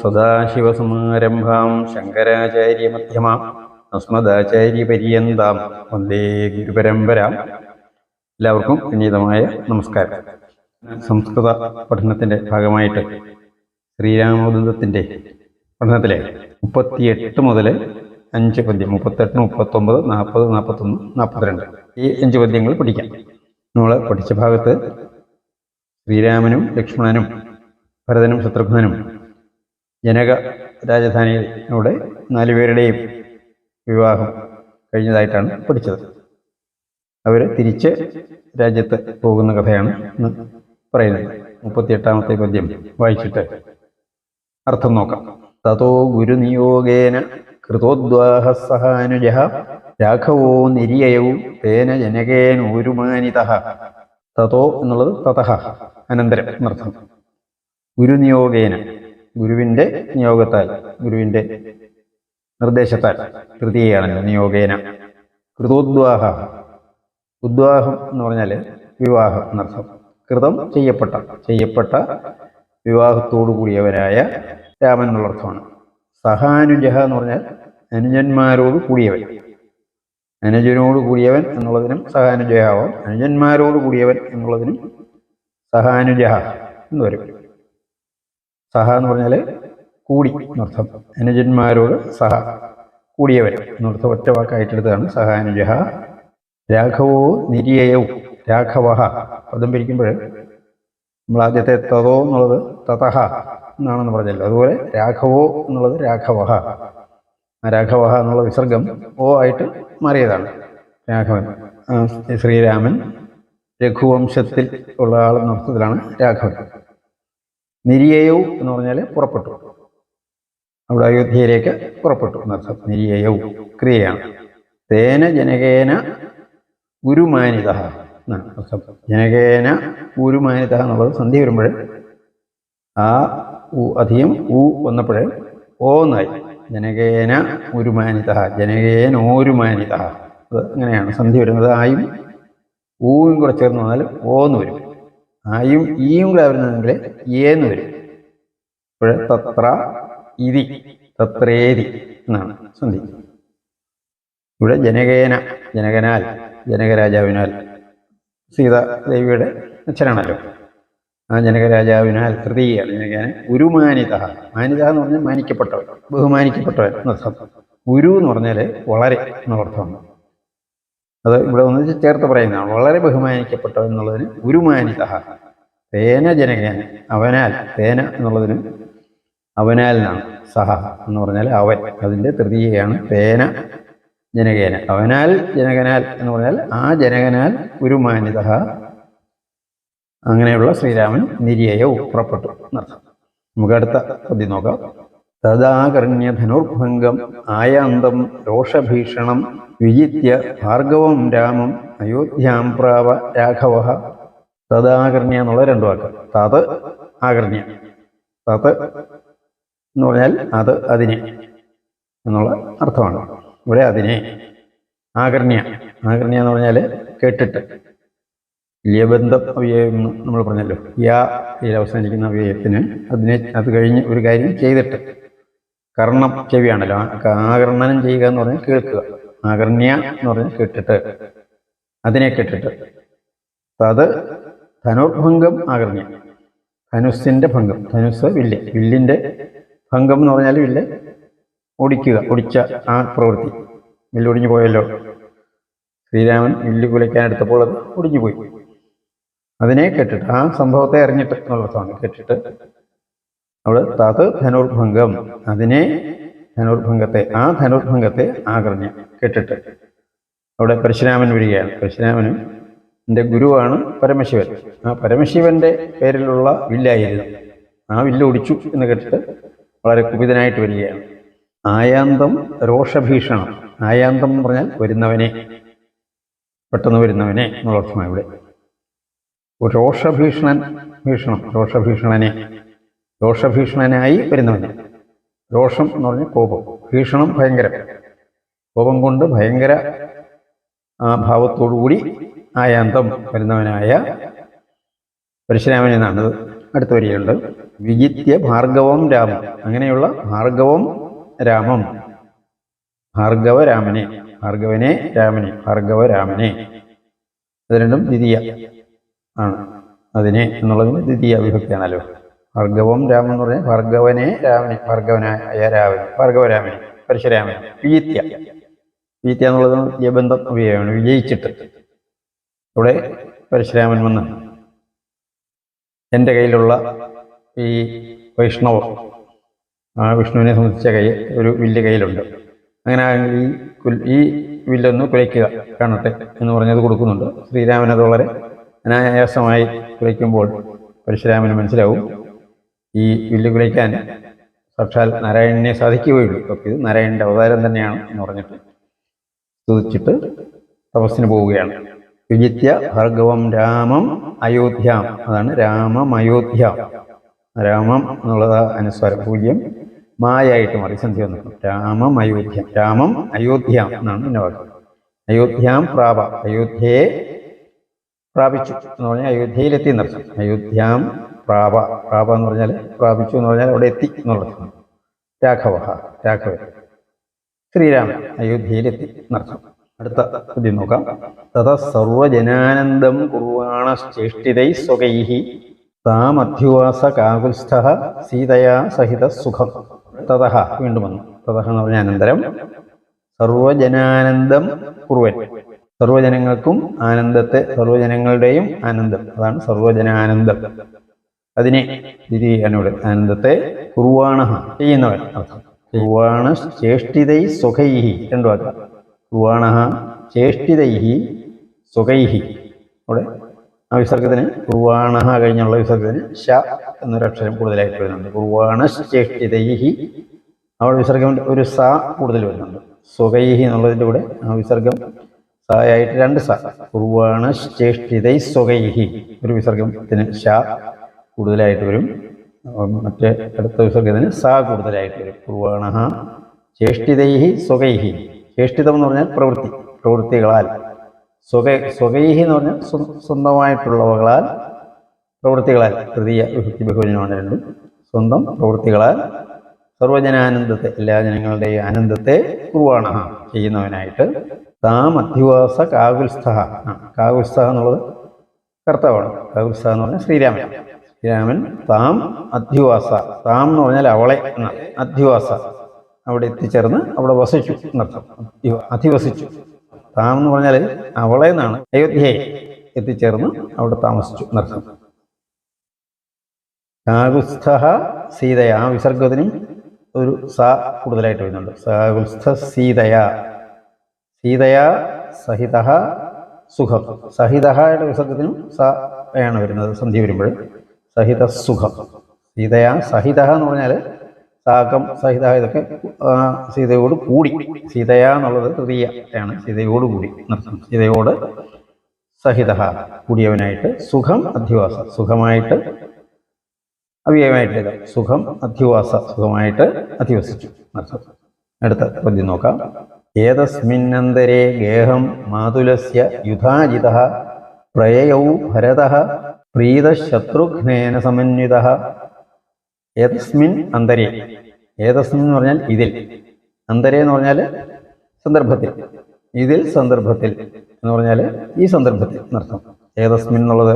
സദാശിവസമാരംഭാം ശങ്കരാചാര്യമധ്യമാം അസ്മദാചാര്യപര്യന്താം വന്ദേ ഗുരുപരമ്പരാം എല്ലാവർക്കും വിനീതമായ നമസ്കാരം. സംസ്കൃത പഠനത്തിന്റെ ഭാഗമായിട്ട് ശ്രീരാമദൂതത്തിന്റെ പഠനത്തിലെ മുപ്പത്തിയെട്ട് മുതൽ അഞ്ച് പദ്യം മുപ്പത്തെട്ട് മുപ്പത്തൊമ്പത് നാൽപ്പത് നാൽപ്പത്തൊന്ന് നാൽപ്പത്തിരണ്ട് ഈ അഞ്ച് പദ്യങ്ങൾ പഠിക്കാം. നമ്മൾ പഠിച്ച ഭാഗത്ത് ശ്രീരാമനും ലക്ഷ്മണനും ഭരതനും ശത്രുഘ്നനും ജനക രാജധാനിയിലൂടെ നാലുപേരുടെയും വിവാഹം കഴിഞ്ഞതായിട്ടാണ് പഠിച്ചത്. അവർ തിരിച്ച് രാജ്യത്ത് പോകുന്ന കഥയാണ് ഇന്ന് പറയുന്നത്. മുപ്പത്തിയെട്ടാമത്തെ പദ്യം വായിച്ചിട്ട് അർത്ഥം നോക്കാം. തതോ ഗുരുനിയോഗേന കൃതോദ്വാഹ സഹാനുജ രാഘവോ നിര്യയവും തേന ജനകേനൂരുമാനിത തതോ എന്നുള്ളത് തതഹ അനന്തരം എന്നർത്ഥം. ഗുരുനിയോഗേന ഗുരുവിന്റെ നിയോഗത്താൽ ഗുരുവിന്റെ നിർദ്ദേശത്താൽ തൃതീയാണല്ലോ നിയോഗേന. കൃതോദ്വാഹ. ഉദ്വാഹം എന്ന് പറഞ്ഞാൽ വിവാഹം എന്നർത്ഥം കൃതം ചെയ്യപ്പെട്ട ചെയ്യപ്പെട്ട വിവാഹത്തോടു കൂടിയവരായ രാമൻ എന്നുള്ള അർത്ഥമാണ്. സഹാനുജഹ എന്ന് പറഞ്ഞാൽ അനുജന്മാരോട് കൂടിയവൻ. അനുജനോട് കൂടിയവൻ എന്നുള്ളതിനും സഹാനുജയാവാം അനുജന്മാരോട് കൂടിയവൻ എന്നുള്ളതിനും സഹാനുജഹ എന്ന് വരും. സഹ എന്ന് പറഞ്ഞാൽ കൂടി എന്നർത്ഥം അനുജന്മാരോട് സഹ. കൂടിയവർ എന്നർത്ഥം ഒറ്റ വാക്കായിട്ടെടുത്തതാണ്. സഹാനുജഹ രാഘവോ നിര്യയവും രാഘവ പദം പിരിക്കുമ്പോൾ നമ്മൾ ആദ്യത്തെ തതോ എന്നുള്ളത് തതഹ എന്നാണെന്ന് പറഞ്ഞല്ലോ. അതുപോലെ രാഘവോ എന്നുള്ളത് രാഘവ ആ രാഘവ എന്നുള്ള വിസർഗം ഓ ആയിട്ട് മാറിയതാണ്. രാഘവൻ. ശ്രീരാമൻ രഘുവംശത്തിൽ ഉള്ള ആളെന്ന അർത്ഥത്തിലാണ് രാഘവൻ. നിര്യയവും എന്ന് പറഞ്ഞാൽ പുറപ്പെട്ടു. അവിടെ അയോധ്യയിലേക്ക് പുറപ്പെട്ടു. എന്നർത്ഥം നിര്യയവും ക്രിയയാണ്. തേന ജനകേന ഗുരുമാനിത എന്നാണ് അർത്ഥം. ജനകേന ഗുരുമാനിത എന്നുള്ളത് സന്ധി വരുമ്പോൾ ആ ഉ അധികം ഉ വന്നപ്പോൾ ഓ എന്നായി. ജനകേന ഗുരുമാനിത ജനകേനോരുമാനിത അത് അങ്ങനെയാണ് സന്ധി വരുന്നത്. ആയും ഊവും കൂടെ ചേർന്ന് വന്നാൽ ഓന്ന് വരും. ആയും ഈയും കൂടെ വരുന്നതെങ്കിൽ ഏന്ന് വരും. അപ്പോൾ തത്ര ഇതി തത്രേതി എന്നാണ് സന്ധി ഇവിടെ ജനകേന ജനകനാൽ ജനകരാജാവിനാൽ സീതാദേവിയുടെ അച്ഛനാണല്ലോ. ആ ജനകരാജാവിനാൽ തൃതീയ ജനകേന ഉരുമാനിത മാനിത എന്ന് പറഞ്ഞാൽ മാനിക്കപ്പെട്ടവൻ ബഹുമാനിക്കപ്പെട്ടവൻ എന്നർത്ഥം ഗുരു എന്ന് പറഞ്ഞാൽ വളരെ എന്നർത്ഥമാണ് അത് ഇവിടെ ഒന്ന് ചേർത്ത് പറയുന്നതാണ്. വളരെ ബഹുമാനിക്കപ്പെട്ടവൻ എന്നുള്ളതിന് ഗുരുമാനിത തേന ജനകേന അവനാൽ തേന എന്നുള്ളതിന് അവനാൽ എന്നാണ്. സഹ എന്ന് പറഞ്ഞാൽ അവൻ. അതിന്റെ തൃതീയയാണ് തേന ജനകേന. അവനാൽ ജനകനാൽ എന്ന് പറഞ്ഞാൽ ആ ജനകനാൽ ഗുരുമാനിത അങ്ങനെയുള്ള ശ്രീരാമൻ നിര്യയവും പുറപ്പെട്ടു എന്നർത്ഥം നമുക്ക് അടുത്ത പദ്യം നോക്കാം. തദാകർണ്യ ധനുർഭംഗം ആയാന്തം രോഷഭീഷണം വിജിത്യ ഭാർഗവം രാമം അയോധ്യാം പ്രാവ രാഘവ. തദാകർണ്യ എന്നുള്ള രണ്ട് വാക്ക്. തത് ആകർണ്യ. തത് എന്ന് പറഞ്ഞാൽ അത് അതിനെ എന്നുള്ള അർത്ഥമാണ്. ഇവിടെ അതിനെ ആകർണ്യ. ആകർണ്യ എന്ന് പറഞ്ഞാൽ കേട്ടിട്ട്. ലിയബന്ധം അവ്യയം എന്ന് നമ്മൾ പറഞ്ഞല്ലോ. യാ ഇതിൽ അവസാനിക്കുന്ന അവ്യയത്തിന് അതിനെ അത് കഴിഞ്ഞ് ഒരു കാര്യം ചെയ്തിട്ട്. കർണം ചെവിയാണല്ലോ. ആകർണനം ചെയ്യുക എന്ന് പറഞ്ഞാൽ കേൾക്കുക. ആകർണ്യ എന്ന് പറഞ്ഞ് കെട്ടിട്ട് അതിനെ കേട്ടിട്ട്. അത് ധനുർഭംഗം ആകർണ്യ. ധനുസിന്റെ ഭംഗം. ധനുസ് വില്ല്. വില്ലിന്റെ ഭംഗം എന്ന് പറഞ്ഞാൽ വില്ല് ഒടിക്കുക ഒടിച്ച ആ പ്രവൃത്തി. വില്ലൊടിഞ്ഞു പോയല്ലോ. ശ്രീരാമൻ വില്ല് കുലയ്ക്കാൻ എടുത്തപ്പോൾ അത് ഒടിഞ്ഞു പോയി. അതിനെ കെട്ടിട്ട് ആ സംഭവത്തെ അറിഞ്ഞിട്ട് എന്നുള്ള കെട്ടിട്ട് കേട്ടിട്ട് അവിടെ തത് ധനുർഭംഗം. അതിനെ ധനുർഭംഗത്തെ ആ ധനുർഭംഗത്തെ ആകർണ്യ കേട്ടിട്ട്. അവിടെ പരശുരാമൻ വരികയാണ്. പരശുരാമനും എന്റെ ഗുരുവാണ് പരമശിവൻ. ആ പരമശിവന്റെ പേരിലുള്ള വില്ലായിരുന്നു. ആ വില്ല് ഒടിച്ചു എന്ന് കേട്ടിട്ട് വളരെ കുപിതനായിട്ട് വരികയാണ്. ആയാന്തം രോഷഭീഷണം. ആയാന്തം എന്ന് പറഞ്ഞാൽ വരുന്നവനെ. പെട്ടെന്ന് വരുന്നവനെ എന്നുള്ള അർത്ഥമാണ് ഇവിടെ. രോഷഭീഷണൻ ഭീഷണം രോഷഭീഷണനെ. രോഷഭീഷണനായി വരുന്നവനെ. രോഷം എന്ന് പറഞ്ഞാൽ കോപം. ഭീഷണം ഭയങ്കരം. കോപം കൊണ്ട് ഭയങ്കര ആ ഭാവത്തോടുകൂടി ആയാന്തം വരുന്നവനായ പരശുരാമൻ എന്നാണ് അടുത്ത വരികയുണ്ട് വിജിത്യ ഭാർഗവം രാമം. അങ്ങനെയുള്ള ഭാർഗവം രാമം. ഭാർഗവ രാമനെ. ഭാർഗവനെ രാമനെ. ഭാർഗവ രാമനെ. അത് രണ്ടും ദ്വിതീയ ആണ്. അതിനെ എന്നുള്ളതിന് ദ്വിതീയ വിഭക്തിയാണല്ലോ. ഭാർഗവം രാമൻ എന്ന് പറഞ്ഞാൽ ഭാർഗവനെ രാമനെ ഭാർഗവനായ രാമൻ ഭാർഗവരാമനെ പരശുരാമനെ വീത്യ വീത്യ എന്നുള്ളത് യബന്ധം ഉപയോഗമാണ് വിജയിച്ചിട്ട്. ഇവിടെ പരശുരാമൻ വന്ന് എന്റെ കയ്യിലുള്ള ഈ വൈഷ്ണവം വിഷ്ണുവിനെ സംബന്ധിച്ച കൈ ഒരു വില്ല് കയ്യിലുണ്ട്. അങ്ങനെ ഈ ഈ വില്ലൊന്ന് കുലയ്ക്കുക കാണട്ടെ എന്ന് പറഞ്ഞത് കൊടുക്കുന്നുണ്ട്. ശ്രീരാമനത് വളരെ അനായാസമായി കുലയ്ക്കുമ്പോൾ പരശുരാമന് മനസ്സിലാവും. ഈ വില്ല് വിളിക്കാൻ സാക്ഷാൽ നാരായണനെ സാധിക്കുകയുള്ളൂ. അപ്പോൾ ഇത് നാരായണന്റെ അവതാരം തന്നെയാണ് എന്ന് പറഞ്ഞിട്ട് സ്തുതിച്ചിട്ട് തപസ്സിന് പോവുകയാണ്. വിജിത്യ ഭാർഗവം രാമം അയോധ്യാം. അതാണ് രാമം അയോധ്യാം. രാമം എന്നുള്ളത് അനുസ്വാരം പൂജ്യം. മായായിട്ട് മാറി സന്ധ്യ വന്നിട്ടു രാമം അയോധ്യ. രാമം അയോധ്യാം എന്നാണ് എന്നെ വാക്ക്. അയോധ്യാം പ്രാപ. അയോധ്യയെ പ്രാപിച്ചു എന്ന് പറഞ്ഞാൽ അയോധ്യയിലെത്തി നിർത്തും അയോധ്യാം പ്രാപ പ്രാപ എന്ന് പറഞ്ഞാൽ പ്രാപിച്ചു എന്ന് പറഞ്ഞാൽ അവിടെ എത്തി എന്നുള്ളതാണ് രാഘവ രാഘവൻ. ശ്രീരാമൻ അയോധ്യയിലെത്തി എന്നർത്ഥം അടുത്ത പദ്യം നോക്കാം. തഥ സർവജനാനന്ദം കുർവാണശ്ചേഷ്ടിതൈ സ്വകൈഹി താമധ്യുവാസ കാകുൽസ്ഥ സീതയാ സഹിത സുഖം. തഥ വീണ്ടും വന്നു. തഥ എന്ന് പറഞ്ഞ അനന്തരം. സർവജനാനന്ദം കുറുവൻ. സർവജനങ്ങൾക്കും ആനന്ദത്തെ സർവജനങ്ങളുടെയും ആനന്ദം. അതാണ് സർവജനാനന്ദം അതിനെ ദ്വിതീയനോട് ആനന്ദത്തെ കുർവാണ ചെയ്യുന്നവൻ. അർത്ഥം കുർവാണ ചേഷ്ടിതൈ സുഖൈഹി രണ്ടു വാക്ക്. കുർവാണ ചേഷ്ടിതൈഹി സുഖൈഹി അവിടെ ആ വിസർഗത്തിന് കുർവാണ കഴിഞ്ഞുള്ള വിസർഗത്തിന് ഷ എന്നൊരു അക്ഷരം കൂടുതലായിട്ട് വരുന്നുണ്ട്. കുർവാണ ചേഷ്ടിതൈഹി. അവിടെ വിസർഗം ഒരു സ കൂടുതൽ വരുന്നുണ്ട്. സുഖൈഹി എന്നുള്ളതിന്റെ കൂടെ ആ വിസർഗം സായായിട്ട് രണ്ട് സ. കുർവാണ ചേഷ്ടിതൈ സുഖൈഹി ഒരു വിസർഗത്തിന് ശ കൂടുതലായിട്ട് വരും. മറ്റേ അടുത്ത വിസർഗത്തിന് സ കൂടുതലായിട്ട് വരും. കുർവാണ ചേഷ്ടിതൈഹി സ്വകൈഹി. ചേഷ്ടിതം എന്ന് പറഞ്ഞാൽ പ്രവൃത്തി പ്രവൃത്തികളാൽ. സ്വക സ്വകൈഹി എന്ന് പറഞ്ഞാൽ സ്വ- സ്വന്തമായിട്ടുള്ളവകളാൽ പ്രവൃത്തികളാൽ തൃതീയ വിഭക്തി ബഹുജനമാണ് രണ്ടും. സ്വന്തം പ്രവൃത്തികളാൽ സർവജനാനന്ദത്തെ എല്ലാ ജനങ്ങളുടെയും ആനന്ദത്തെ കുർവാണ ചെയ്യുന്നവനായിട്ട് താം അധ്യവാസ കാകുൽസ്ഥ കാകുൽസ്ഥ എന്നുള്ളത് കർത്താവാണ്. കാകുൽസ്ഥ എന്ന് പറഞ്ഞാൽ ശ്രീരാമൻ. ശ്രീരാമൻ താം അധ്യവാസ താം എന്ന് പറഞ്ഞാൽ അവളെ എന്നാണ്. അധ്യവാസ അവിടെ എത്തിച്ചേർന്ന് അവിടെ വസിച്ചു എന്നർത്ഥം. അധിവസിച്ചു. താം എന്ന് പറഞ്ഞാൽ അവളെ എന്നാണ്. അയോധ്യയെ എത്തിച്ചേർന്ന് അവിടെ താമസിച്ചു എന്നർത്ഥം. കാകുസ്ഥ സീതയ ആ വിസർഗത്തിനും ഒരു സ കൂടുതലായിട്ട് വരുന്നുണ്ട്. സാകുസ്ഥ സീതയ. സീതയ സഹിത സുഖം. സഹിതയുടെ വിസർഗത്തിനും സ ആണ് വരുന്നത്. സന്ധി വരുമ്പോൾ. സഹിത സുഖം സീതയ സഹിത എന്ന് പറഞ്ഞാൽ സാകം സഹിത ഇതൊക്കെ സീതയോട് കൂടി. സീതയ എന്നുള്ളത് തൃതീയ ആണ്. സീതയോട് കൂടി. സീതയോട് സഹിത കൂടിയവനായിട്ട് സുഖം അധ്യവാസ സുഖമായിട്ട് അവ്യയമായിട്ട് സുഖം അധ്യവാസ സുഖമായിട്ട് അധിവസിച്ചു. അടുത്ത പദ്യം നോക്കാം. ഏതസ്മിന്നന്തരേ ഗേഹം മാതുലസ്യ യുധാജിത പ്രയയൗ ഭരത പ്രീതശത്രുഘ്നേന സമന്വിത. ഏതസ്മിൻ അന്തരേ. ഏതസ്മിൻ എന്ന് പറഞ്ഞാൽ ഇതിൽ. അന്തരേ എന്ന് പറഞ്ഞാൽ സന്ദർഭത്തിൽ. ഇതിൽ സന്ദർഭത്തിൽ എന്ന് പറഞ്ഞാൽ ഈ സന്ദർഭത്തിൽ എന്നർത്ഥം ഏതസ്മിൻ എന്നുള്ളത്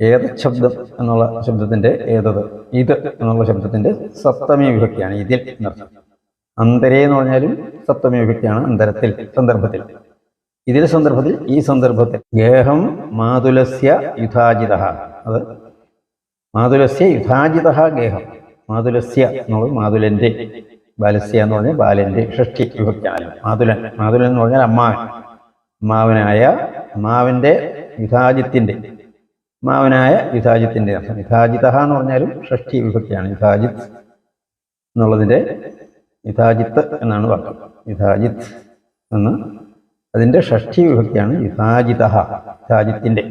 ഏത് ശബ്ദം എന്നുള്ള ശബ്ദത്തിന്റെ ഏതത്? ഇത് എന്നുള്ള ശബ്ദത്തിന്റെ സപ്തമി വിഭക്തിയാണ് ഇതിൽ എന്നർത്ഥം അന്തരേ എന്ന് പറഞ്ഞാലും സപ്തമി വിഭക്തിയാണ് അന്തരത്തിൽ സന്ദർഭത്തിൽ. ഇതിൽ സന്ദർഭത്തിൽ ഈ സന്ദർഭത്തിൽ ഗേഹം മാതുലസ്യ യുധാജിത അത് മാതുലസ്യ യുധാജിത ഗേഹം. മാതുലസ്യ എന്നുള്ളത് മാതുലന്റെ ബാലസ്യ എന്ന് പറഞ്ഞാൽ ബാലന്റെ ഷഷ്ടി വിഭക്തിയാണ് മാതുലൻ മാതുലൻ എന്ന് പറഞ്ഞാൽ അമ്മാവൻ. അമ്മാവനായ അമ്മാവന്റെ യുധാജിത്തിന്റെ അമ്മാവനായ യുധാജിത്തിന്റെ അർത്ഥം. യുധാജിത എന്ന് പറഞ്ഞാലും ഷഷ്ടി വിഭക്തിയാണ്. യുധാജിത് എന്നുള്ളതിന്റെ യുധാജിത്ത് എന്നാണ് വാക്ക്. യുധാജിത്ത് എന്ന് അതിന്റെ ഷഷ്ടി വിഭക്തിയാണ് യുധാജിത യുധാജിത്തിന്റെ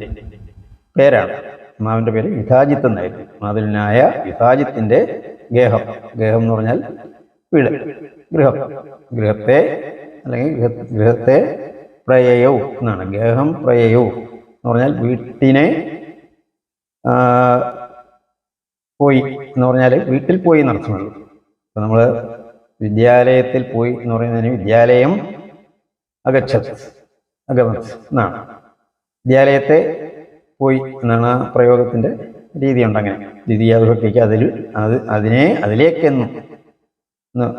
പേരാണ്. അമ്മാവിന്റെ പേര് യുധാജിത്ത് എന്നായിരുന്നു. മാതുലിനായ യുധാജിത്തിന്റെ ഗേഹം. ഗേഹം എന്ന് പറഞ്ഞാൽ വീട് ഗൃഹം. ഗൃഹത്തെ അല്ലെങ്കിൽ ഗൃഹത്തെ പ്രയയവും എന്നാണ്. ഗേഹം പ്രയയോ എന്ന് പറഞ്ഞാൽ വീട്ടിനെ പോയി എന്ന് പറഞ്ഞാൽ വീട്ടിൽ പോയി നടത്തുന്നുള്ളൂ നമ്മൾ വിദ്യാലയത്തിൽ പോയി എന്ന് പറയുന്നതിന് വിദ്യാലയം അഗച്ഛത് അഗമത് എന്നാണ് വിദ്യാലയത്തെ പോയി എന്നാണ് ആ പ്രയോഗത്തിന്റെ രീതിയുണ്ട് അങ്ങനെ. ദ്വിതീയ വിഭക്തിക്ക് അതിൽ അത് അതിനെ അതിലേക്കെന്നും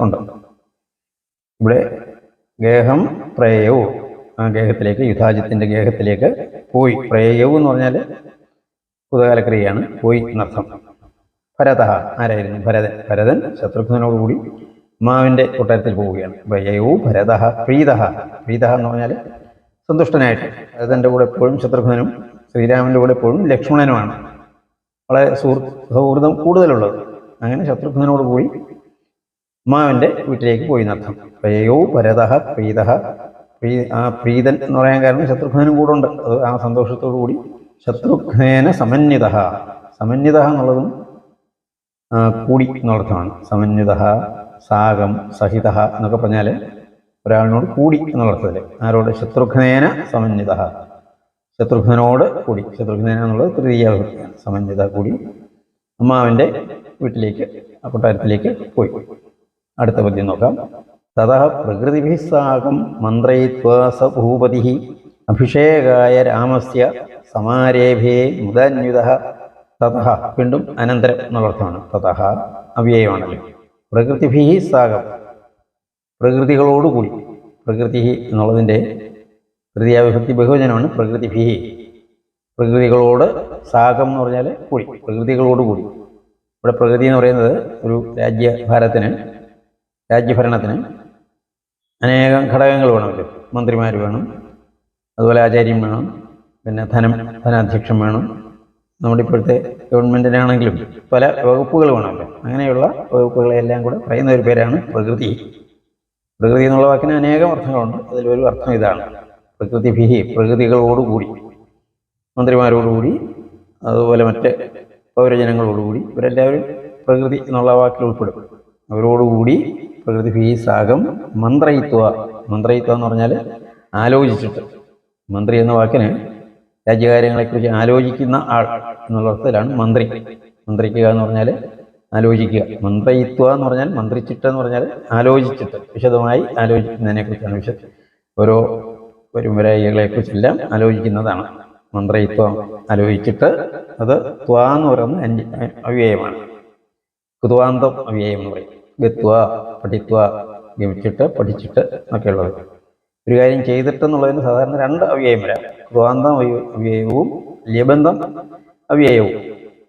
ഉണ്ട്. ഇവിടെ ഗേഹം പ്രേയവും ആ ഗേഹത്തിലേക്ക് യുധാജിത്തിന്റെ ഗേഹത്തിലേക്ക് പോയി. പ്രേയവും എന്ന് പറഞ്ഞാൽ ഭൂതകാലക്രിയയാണ്. പോയി എന്നർത്ഥം. ഭരത ആരായിരുന്നു? ഭരതൻ. ഭരതൻ ശത്രുഘ്നോടുകൂടി മാവിന്റെ കൊട്ടാരത്തിൽ പോവുകയാണ്. പ്രയയവും ഭരത പ്രീത. പ്രീത എന്ന് പറഞ്ഞാൽ സന്തുഷ്ടനായിട്ട്. ഭരതന്റെ കൂടെ എപ്പോഴും ശത്രുഘ്നനും ശ്രീരാമന്റെ കൂടെ എപ്പോഴും ലക്ഷ്മണനുമാണ്. വളരെ സുഹൃത്ത് സൗഹൃദം കൂടുതലുള്ളത്. അങ്ങനെ ശത്രുഘ്നനോട് പോയി മാവന്റെ വീട്ടിലേക്ക് പോയി എന്നർത്ഥം. പ്രയോ ഭരത പ്രീത. പ്രീ ആ പ്രീതൻ എന്ന് പറയാൻ കാരണം ശത്രുഘ്നനും കൂടെ ഉണ്ട്. അത് ആ സന്തോഷത്തോടു കൂടി ശത്രുഘ്നേന സമന്വിത. സമന്വിത എന്നുള്ളതും കൂടി എന്നർത്ഥമാണ് സമന്വിത. സാഗം സഹിത എന്നൊക്കെ പറഞ്ഞാൽ ഒരാളിനോട് കൂടി എന്നുള്ള അർത്ഥത്തിൽ ആരോട്? ശത്രുഘ്നേന സമന്വിത ശത്രുഘ്നോട് കൂടി. ശത്രുഘ്നേന എന്നുള്ളത് തൃതീയ വിഭക്തിയാണ് സമന്വിത കൂടി അമ്മാവിന്റെ വീട്ടിലേക്ക് കൊട്ടാരത്തിലേക്ക് പോയി. അടുത്ത പദ്യം നോക്കാം. തഥ പ്രകൃതിഭി സാകം മന്ത്രയിത്വ സ ഭൂപതി അഭിഷേകായ രാമസ്യ സമാരേഭേ മുദന്യുത തഥ വീണ്ടും അനന്തരം എന്നുള്ള അർത്ഥമാണ്. തഥ അവ്യയമാണല്ലോ. പ്രകൃതിഭി സാഗം. പ്രകൃതികളോടുകൂടി. പ്രകൃതി എന്നുള്ളതിന്റെ തൃതീയാവിഭക്തി ബഹുവചനമാണ് പ്രകൃതി ഭീഹി പ്രകൃതികളോട് സാഗം എന്ന് പറഞ്ഞാൽ കൂടി. പ്രകൃതികളോടുകൂടി. ഇവിടെ പ്രകൃതി എന്ന് പറയുന്നത് ഒരു രാജ്യഭാരത്തിന് രാജ്യഭരണത്തിന് അനേകം ഘടകങ്ങൾ വേണമല്ലോ മന്ത്രിമാർ വേണം അതുപോലെ ആചാര്യം വേണം പിന്നെ ധനം ധനാധ്യക്ഷം വേണം നമ്മുടെ ഇപ്പോഴത്തെ ഗവൺമെന്റിനാണെങ്കിലും പല വകുപ്പുകൾ വേണമല്ലോ അങ്ങനെയുള്ള വകുപ്പുകളെല്ലാം കൂടെ പറയുന്ന ഒരു പേരാണ് പ്രകൃതി. പ്രകൃതി എന്നുള്ള വാക്കിന് അനേകം അർത്ഥങ്ങളുണ്ട്. അതിലൊരു അർത്ഥം ഇതാണ്. പ്രകൃതി ഭീഹി പ്രകൃതികളോടുകൂടി മന്ത്രിമാരോടുകൂടി അതുപോലെ മറ്റ് പൗരജനങ്ങളോടുകൂടി ഇവരെല്ലാവരും പ്രകൃതി എന്നുള്ള വാക്കിൽ ഉൾപ്പെടും. അവരോടുകൂടി പ്രകൃതി ഭീ സാഗം മന്ത്രയിത്വ. മന്ത്രയിത്വ എന്ന് പറഞ്ഞാൽ ആലോചിച്ചിട്ട്. മന്ത്രി എന്ന വാക്കിന് രാജ്യകാര്യങ്ങളെക്കുറിച്ച് ആലോചിക്കുന്ന ആൾ. എന്നുള്ള അർത്ഥത്തിലാണ് മന്ത്രി. മന്ത്രിക്കുക എന്ന് പറഞ്ഞാൽ ആലോചിക്കുക. മന്ത്രയിത്വ എന്ന് പറഞ്ഞാൽ മന്ത്രിച്ചിട്ട് എന്ന് പറഞ്ഞാൽ ആലോചിച്ചിട്ട് വിശദമായി ആലോചിക്കുന്നതിനെ കുറിച്ചാണ് വിശദം ഓരോ വരുംവരായികളെക്കുറിച്ചെല്ലാം ആലോചിക്കുന്നതാണ്. മന്ത്രയിത്വം ആലോചിച്ചിട്ട് അത് ത്വ എന്ന് പറയുന്നത് അവ്യയമാണ് കുതുവാന്തം അവ്യയം എന്ന് പറയും. ഗത്വ പഠിത്വ ഗമിച്ചിട്ട് പഠിച്ചിട്ട് എന്നൊക്കെയുള്ളത്. ഒരു കാര്യം ചെയ്തിട്ടെന്നുള്ളതിന് സാധാരണ രണ്ട് അവ്യയം വരാം കുതുവാന്തം അവ്യയവും ലബന്ധം അവ്യയവും.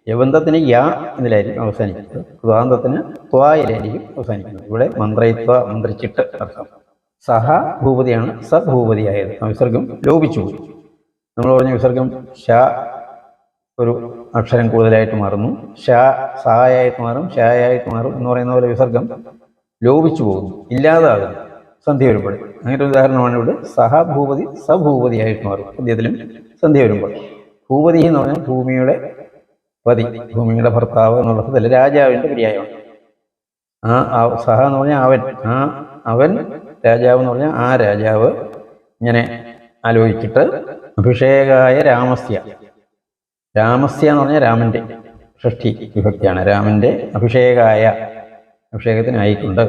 യവന്തത്തിന് യാ എന്നിലായിരിക്കും അവസാനിക്കുന്നത്. കൃതാന്തത്തിന് ത്വായിലായിരിക്കും അവസാനിക്കുന്നത്. ഇവിടെ മന്ത്രയിത്വ മന്ത്രിച്ചിട്ട് അർത്ഥം. സഹ ഭൂപതിയാണ് സ ഭൂപതിയായത് വിസർഗം ലോപിച്ചു നമ്മൾ പറഞ്ഞ വിസർഗം ഷ ഒരു അക്ഷരം കൂടുതലായിട്ട് മാറുന്നു. ഷ സായായിട്ട് മാറും ഷായായിട്ട് മാറും എന്ന് പറയുന്ന പോലെ വിസർഗം ലോപിച്ചു പോകുന്നു. ഇല്ലാതാകുന്നു. സന്ധ്യ വരുമ്പോൾ. അങ്ങനെ ഒരു ഉദാഹരണമാണ് ഇവിടെ. സഹ ഭൂപതി സഭൂപതിയായിട്ട് മാറും. പദ്യത്തിലും സന്ധ്യ വരുമ്പോൾ. ഭൂപതി എന്ന് പറഞ്ഞാൽ ഭൂമിയുടെ പതി ഭൂമിയുടെ ഭർത്താവ് എന്നുള്ള അല്ല? രാജാവിന്റെ പര്യായമാണ്. ആ സഹ എന്ന് പറഞ്ഞാൽ അവൻ. ആ അവൻ രാജാവ് എന്ന് പറഞ്ഞാൽ ആ രാജാവ് ഇങ്ങനെ ആലോചിച്ചിട്ട് അഭിഷേകായ രാമസ്യ. രാമസ്യ എന്ന് പറഞ്ഞാൽ രാമന്റെ ഷഷ്ടി വിഭക്തിയാണ്. രാമന്റെ അഭിഷേകായ അഭിഷേകത്തിനായിട്ടുണ്ട്.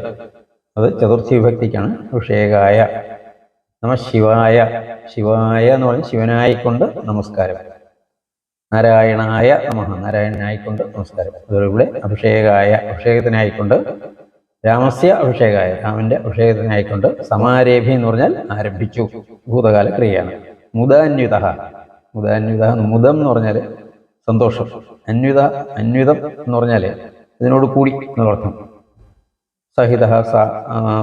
അത് ചതുർത്ഥി വിഭക്തിക്കാണ്. അഭിഷേകായ. നമ ശിവായ. ശിവായ എന്ന് പറഞ്ഞാൽ ശിവനായിക്കൊണ്ട് നമസ്കാരം. നാരായണായ നമഹ നാരായണനായിക്കൊണ്ട് നമസ്കാരം. അതുപോലെ അഭിഷേകായ അഭിഷേകത്തിനായിക്കൊണ്ട് രാമസ്യ അഭിഷേകായ രാമന്റെ അഭിഷേകത്തിനായിക്കൊണ്ട് സമാരേഭി എന്ന് പറഞ്ഞാൽ ആരംഭിച്ചു. ഭൂതകാല ക്രിയയാണ്. മുദാന്യുത മുദാന്യുത മുദം എന്ന് പറഞ്ഞാൽ സന്തോഷം. അന്വിത അന്വിതം എന്ന് പറഞ്ഞാൽ ഇതിനോട് കൂടി എന്നർത്ഥം സഹിത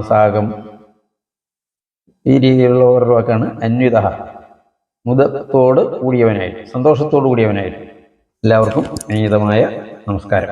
സാഗം. ഈ രീതിയിലുള്ള ഓരോ വാക്കാണ് അന്വിത. മുദത്തോട് കൂടിയവനായിരുന്നു സന്തോഷത്തോട് കൂടിയവനായിരുന്നു എല്ലാവർക്കും വിനീതമായ നമസ്കാരം.